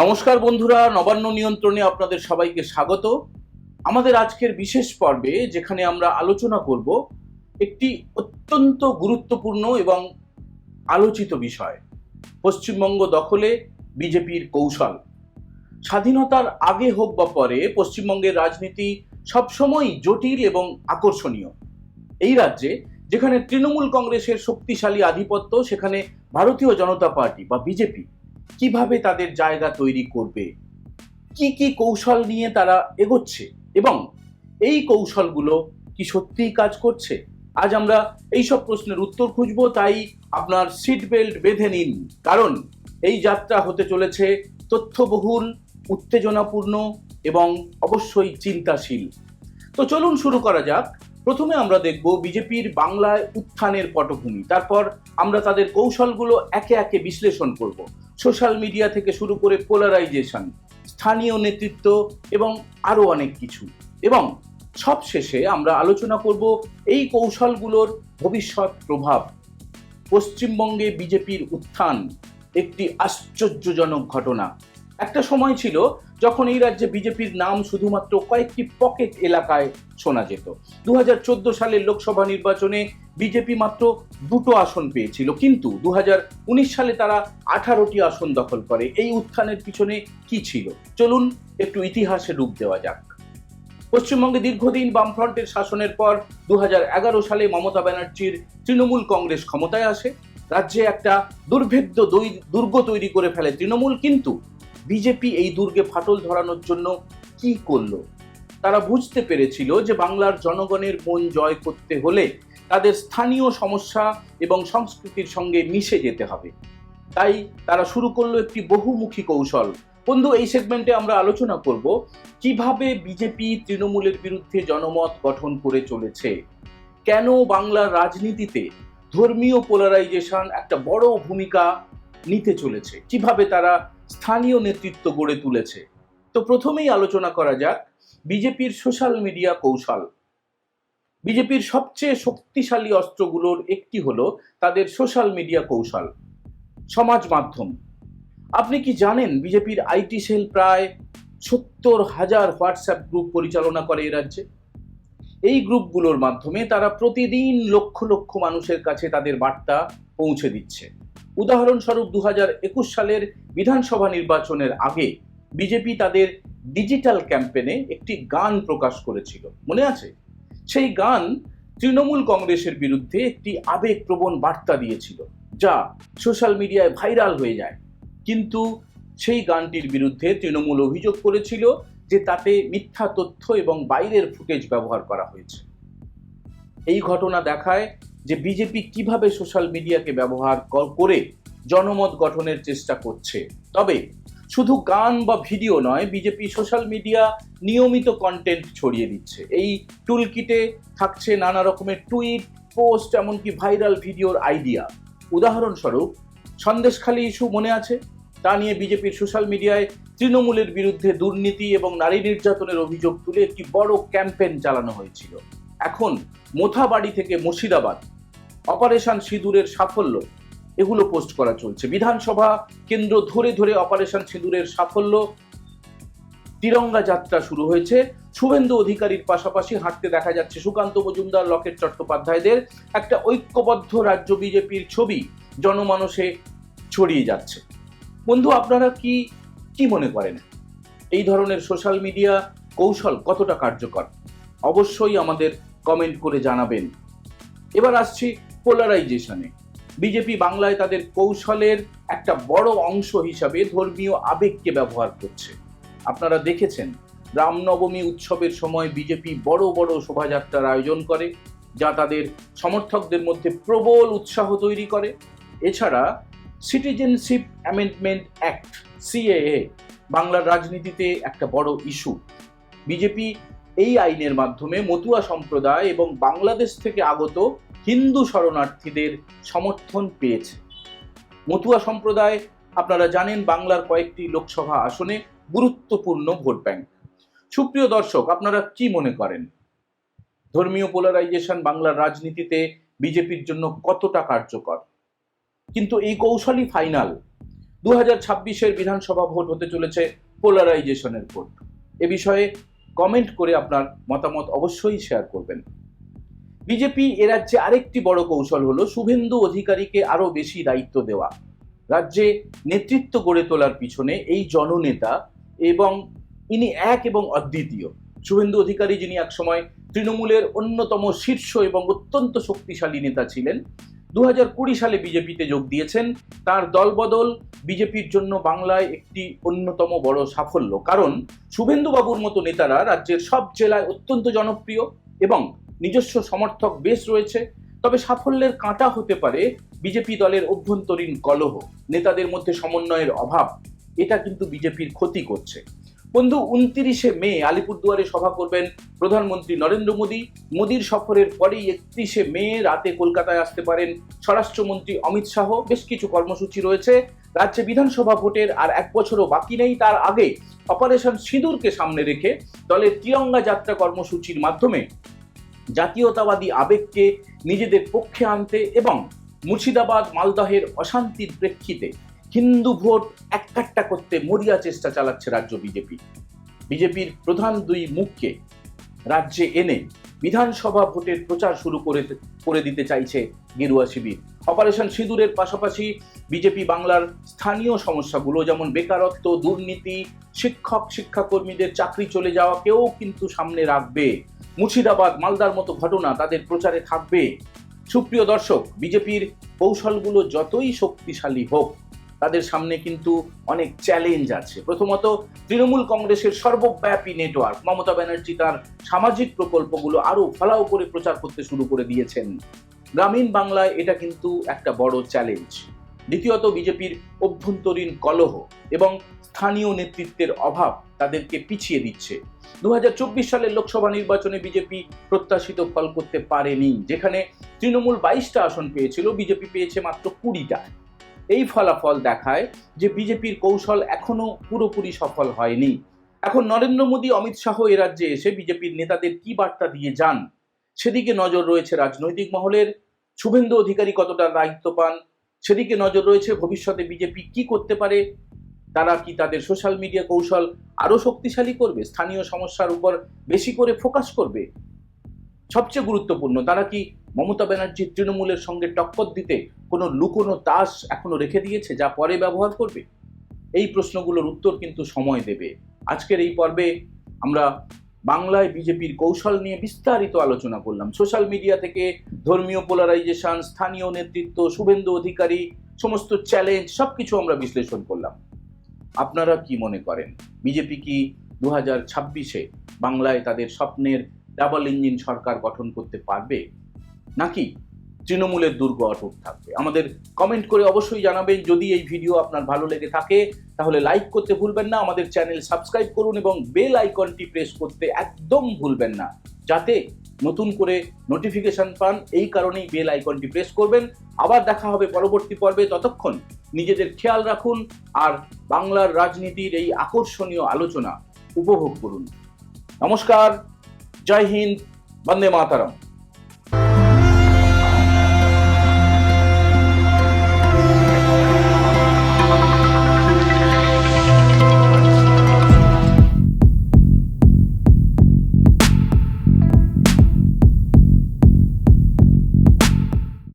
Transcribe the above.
নমস্কার বন্ধুরা, নবান্ন নিয়ন্ত্রণে আপনাদের সবাইকে স্বাগত। আমাদের আজকের বিশেষ পর্বে, যেখানে আমরা আলোচনা করব একটি অত্যন্ত গুরুত্বপূর্ণ এবং আলোচিত বিষয়, পশ্চিমবঙ্গ দখলে বিজেপির কৌশল। স্বাধীনতার আগে হোক বা পরে, পশ্চিমবঙ্গের রাজনীতি সবসময় জটিল এবং আকর্ষণীয়। এই রাজ্যে, যেখানে তৃণমূল কংগ্রেসের শক্তিশালী আধিপত্য, সেখানে ভারতীয় জনতা পার্টি বা বিজেপি কীভাবে তাদের জায়গা তৈরি করবে? কি কি কৌশল নিয়ে তারা এগোচ্ছে? এবং এই কৌশলগুলো কি সত্যিই কাজ করছে? আজ আমরা এই সব প্রশ্নের উত্তর খুঁজব, তাই আপনার সিট বেল্ট বেঁধে নিন। কারণ এই যাত্রা হতে চলেছে তথ্যবহুল, উত্তেজনাপূর্ণ এবং অবশ্যই চিন্তাশীল। তো চলুন শুরু করা যাক। প্রথমে আমরা দেখব বিজেপির বাংলায় উত্থানের পটভূমি। তারপর আমরা তাদের কৌশলগুলো একে একে বিশ্লেষণ করব। সোশ্যাল মিডিয়া থেকে শুরু করে পোলারাইজেশন, স্থানীয় নেতৃত্ব এবং আরও অনেক কিছু। এবং সবশেষে আমরা আলোচনা করব এই কৌশলগুলোর ভবিষ্যৎ প্রভাব। পশ্চিমবঙ্গে বিজেপির উত্থান একটি আশ্চর্যজনক ঘটনা। একটা সময় ছিল যখন এই রাজ্যে বিজেপির নাম শুধুমাত্র কয়েকটি পকেট এলাকায় শোনা যেত। দু হাজার চোদ্দ সালের লোকসভা নির্বাচনে বিজেপি মাত্র দুটো আসন পেয়েছিল, কিন্তু দু হাজার উনিশ সালে তারা আঠারোটি আসন দখল করে। এই উত্থানের পিছনে কি ছিল? চলুন একটু ইতিহাসে ডুব দেওয়া যাক। পশ্চিমবঙ্গে দীর্ঘদিন বামফ্রন্টের শাসনের পর দু হাজার এগারো সালে মমতা ব্যানার্জির তৃণমূল কংগ্রেস ক্ষমতায় আসে। রাজ্যে একটা দুর্ভেদ্য দুর্গ তৈরি করে ফেলে তৃণমূল, কিন্তু বিজেপি এই দুর্গে ফাটল ধরানোর জন্য কি করল? তারা বুঝতে পেরেছিল যে বাংলার জনগণের মন জয় করতে হলে তাদের স্থানীয় সমস্যা এবং সংস্কৃতির সঙ্গে মিশে যেতে হবে। তাই তারা শুরু করল একটি বহুমুখী কৌশল। বন্ধু, এই সেগমেন্টে আমরা আলোচনা করব কীভাবে বিজেপি তৃণমূলের বিরুদ্ধে জনমত গঠন করে চলেছে। কেন বাংলার রাজনীতিতে ধর্মীয় পোলারাইজেশন একটা বড় ভূমিকা নিতে চলেছে? কীভাবে তারা স্থানীয় নেতৃত্ব গড়ে তুলেছে। তো প্রথমেই আলোচনা করা যাক বিজেপির সোশ্যাল মিডিয়া কৌশল। বিজেপির সবচেয়ে শক্তিশালী অস্ত্রগুলোর একটি হলো তাদের সোশ্যাল মিডিয়া কৌশল, সমাজ মাধ্যম। আপনি কি জানেন বিজেপির আইটি সেল প্রায় সত্তর হাজার হোয়াটসঅ্যাপ গ্রুপ পরিচালনা করে এ রাজ্যে? এই গ্রুপগুলোর মাধ্যমে তারা প্রতিদিন লক্ষ লক্ষ মানুষের কাছে তাদের বার্তা পৌঁছে দিচ্ছে। উদাহরণস্বরূপ দু একুশ সালের বিধানসভা নির্বাচনের আগে বিজেপি তাদের ডিজিটাল ক্যাম্পেনে একটি গান প্রকাশ করেছিল। মনে আছে? সেই গান তৃণমূল কংগ্রেসের বিরুদ্ধে একটি আবেগপ্রবণ বার্তা দিয়েছিল, যা সোশ্যাল মিডিয়ায় ভাইরাল হয়ে যায়। কিন্তু সেই গানটির বিরুদ্ধে তৃণমূল অভিযোগ করেছিল যে তাতে মিথ্যা তথ্য এবং বাইরের ফুটেজ ব্যবহার করা হয়েছে। এই ঘটনা দেখায় যে বিজেপি কীভাবে সোশ্যাল মিডিয়াকে ব্যবহার করে জনমত গঠনের চেষ্টা করছে। তবে শুধু গান বা ভিডিও নয়, বিজেপি সোশ্যাল মিডিয়া নিয়মিত কন্টেন্ট ছড়িয়ে দিচ্ছে। এই টুলকিটে থাকছে নানা রকমের টুইট পোস্ট এমনকি ভাইরাল ভিডিওর আইডিয়া উদাহরণস্বরূপ, সন্দেশখালী ইস্যু মনে আছে? তা নিয়ে বিজেপির সোশ্যাল মিডিয়ায় তৃণমূলের বিরুদ্ধে দুর্নীতি এবং নারী নির্যাতনের অভিযোগ তুলে একটি বড় ক্যাম্পেইন চালানো হয়েছিল। এখন মোথাবাড়ি থেকে মুর্শিদাবাদ, অপারেশন সিঁদুরের সাফল্য, এগুলো পোস্ট করা চলছে। বিধানসভা কেন্দ্র ধরে ধরে অপারেশন সিঁদুরের সাফল্য, তিরঙ্গা যাত্রা শুরু হয়েছে। শুভেন্দু অধিকারীর পাশাপাশি হাঁটতে দেখা যাচ্ছে সুকান্ত মজুমদার, লকেট চট্টোপাধ্যায়দের একটা ঐক্যবদ্ধ রাজ্য বিজেপির ছবি জনমানসে ছড়িয়ে যাচ্ছে। বন্ধু, আপনারা কি কি মনে করেন? এই ধরনের সোশ্যাল মিডিয়া কৌশল কতটা কার্যকর? অবশ্যই আমাদের কমেন্ট করে জানাবেন। এবার আসছি পোলারাইজেশনে বিজেপি বাংলায় তাদের কৌশলের একটা বড় অংশ হিসাবে ধর্মীয় আবেগকে ব্যবহার করছে। আপনারা দেখেছেন, রামনবমী উৎসবের সময় বিজেপি বড় বড় শোভাযাত্রার আয়োজন করে, যা তাদের সমর্থকদের মধ্যে প্রবল উৎসাহ তৈরি করে। এছাড়া সিটিজেনশিপ অ্যামেন্ডমেন্ট অ্যাক্ট সিএএ, বাংলার রাজনীতিতে একটা বড় ইস্যু। বিজেপি এই আইনের মাধ্যমে মতুয়া সম্প্রদায় এবং বাংলাদেশ থেকে আগত হিন্দু শরণার্থীদের সমর্থন পেয়েছে। মতুয়া সম্প্রদায়, আপনারা জানেন, বাংলার কয়েকটি লোকসভা আসনে গুরুত্বপূর্ণ ভোট ব্যাংক। সুপ্রিয় দর্শক, আপনারা কি মনে করেন? ধর্মীয় পোলারাইজেশন বাংলার রাজনীতিতে বিজেপির জন্য কতটা কার্যকর? কিন্তু এই কৌশলই ফাইনাল। দু হাজার ছাব্বিশের বিধানসভা ভোট হতে চলেছে পোলারাইজেশনের ভোট। এ বিষয়ে কমেন্ট করে আপনার মতামত অবশ্যই শেয়ার করবেন। বিজেপি এ রাজ্যে আরেকটি বড় কৌশল হলো শুভেন্দু অধিকারীকে আরও বেশি দায়িত্ব দেওয়া। রাজ্যে নেতৃত্ব গড়ে তোলার পিছনে এই জননেতা এবং ইনি এক এবং অদ্বিতীয়। শুভেন্দু অধিকারী যিনি একসময় তৃণমূলের অন্যতম শীর্ষ এবং অত্যন্ত শক্তিশালী নেতা ছিলেন দু সালে বিজেপিতে যোগ দিয়েছেন। তার দলবদল বিজেপির জন্য বাংলায় একটি অন্যতম বড় সাফল্য। কারণ শুভেন্দু বাবুর মতো নেতারা রাজ্যের সব জেলায় অত্যন্ত জনপ্রিয় এবং নিজস্ব সমর্থক বেশ রয়েছে। তবে সাফল্যের কাঁটা হতে পারে বিজেপি দলের অভ্যন্তরীণ কলহ। নেতাদের মধ্যে সমন্বয়ের অভাব, এটা কিন্তু বিজেপির ক্ষতি করছে। বন্ধু, উনত্রিশে মে আলিপুরদুয়ারে সভা করবেন প্রধানমন্ত্রী নরেন্দ্র মোদী। মোদীর সফরের পরেই একত্রিশে মে রাতে কলকাতায় আসতে পারেন স্বরাষ্ট্রমন্ত্রী অমিত শাহ। বেশ কিছু কর্মসূচি রয়েছে। রাজ্যে বিধানসভা ভোটের আর এক বছরও বাকি নেই। তার আগে অপারেশন সিঁদুরকে সামনে রেখে দলের তিরঙ্গা যাত্রা কর্মসূচির মাধ্যমে জাতীয়তাবাদী আবেগকে নিজেদের পক্ষে আনতে এবং মুর্শিদাবাদ মালদহের অশান্তির প্রেক্ষিতে হিন্দু ভোট এককাট্টা করতে মরিয়া চেষ্টা চালাচ্ছে রাজ্য বিজেপি। বিজেপির প্রধান দুই মুখকে রাজ্যে এনে বিধানসভা ভোটের প্রচার শুরু করে করে দিতে চাইছে গেরুয়া শিবির। অপারেশন সিঁদুরের পাশাপাশি বিজেপি বাংলার স্থানীয় সমস্যাগুলো, যেমন বেকারত্ব, দুর্নীতি, শিক্ষক, শিক্ষাকর্মীদের চাকরি চলে যাওয়াকেও কিন্তু সামনে রাখবে। মুর্শিদাবাদ, মালদার মতো ঘটনা তাদের প্রচারে থাকবে। সুপ্রিয় দর্শক, বিজেপির কৌশলগুলো যতই শক্তিশালী হোক তাদের সামনে কিন্তু অনেক চ্যালেঞ্জ আছে। প্রথমত, তৃণমূল কংগ্রেসের সর্বব্যাপী নেটওয়ার্ক মমতা ব্যানার্জি তার সামাজিক প্রকল্পগুলো আরও ফলাও করে প্রচার করতে শুরু করে দিয়েছেন। গ্রামীণ বাংলায় এটা কিন্তু একটা বড় চ্যালেঞ্জ দ্বিতীয়ত, বিজেপির অভ্যন্তরীণ কলহ এবং স্থানীয় নেতৃত্বের অভাব তাদেরকে পিছিয়ে দিচ্ছে। দু হাজার চব্বিশ সালের লোকসভা নির্বাচনে বিজেপি প্রত্যাশিত ফল করতে পারেনি, যেখানে তৃণমূল বাইশটা আসন পেয়েছিল, বিজেপি পেয়েছে মাত্র কুড়িটা। এই ফলাফল দেখায় যে বিজেপির কৌশল এখনও পুরোপুরি সফল হয়নি। এখন নরেন্দ্র মোদী, অমিত শাহ এ রাজ্যে এসে বিজেপির নেতাদের কি বার্তা দিয়ে যান? সেদিকে নজর রয়েছে রাজনৈতিক মহলের। শুভেন্দু অধিকারী কতটা দায়িত্ব পান? সেদিকে নজর রয়েছে ভবিষ্যতে বিজেপি কি করতে পারে? তারা কি তাদের সোশ্যাল মিডিয়া কৌশল আরও শক্তিশালী করবে? স্থানীয় সমস্যার উপর বেশি করে ফোকাস করবে? সবচেয়ে গুরুত্বপূর্ণ, তারা কি মমতা ব্যানার্জির তৃণমূলের সঙ্গে টক্কর দিতে কোনো লুকোনো তাস এখনও রেখে দিয়েছে যা পরে ব্যবহার করবে? এই প্রশ্নগুলোর উত্তর কিন্তু সময় দেবে। আজকের এই পর্বে আমরা বাংলায় বিজেপির কৌশল নিয়ে বিস্তারিত আলোচনা করলাম। সোশ্যাল মিডিয়া থেকে ধর্মীয় পোলারাইজেশন, স্থানীয় নেতৃত্ব, শুভেন্দু অধিকারী, সমস্ত চ্যালেঞ্জ, সবকিছু আমরা বিশ্লেষণ করলাম। আপনারা কি মনে করেন? বিজেপি কি দু হাজার ছাব্বিশে বাংলায় তাদের স্বপ্নের ডাবল ইঞ্জিন সরকার গঠন করতে পারবে? নাকি তৃণমূলের দুর্গ অটুট থাকবে। আমাদের কমেন্ট করে অবশ্যই জানাবেন, যদি এই ভিডিও আপনার ভালো লেগে থাকে, তাহলে লাইক করতে ভুলবেন না, আমাদের চ্যানেল সাবস্ক্রাইব করুন এবং বেল আইকনটি প্রেস করতে একদম ভুলবেন না, যাতে নতুন করে নোটিফিকেশন পান, এই কারণেই বেল আইকনটি প্রেস করবেন। আবার দেখা হবে পরবর্তী পর্বে, ততক্ষণ নিজেদের খেয়াল রাখুন আর বাংলার রাজনীতির এই আকর্ষণীয় আলোচনা উপভোগ করুন। নমস্কার, জয় হিন্দ, বন্দে মাতারাম।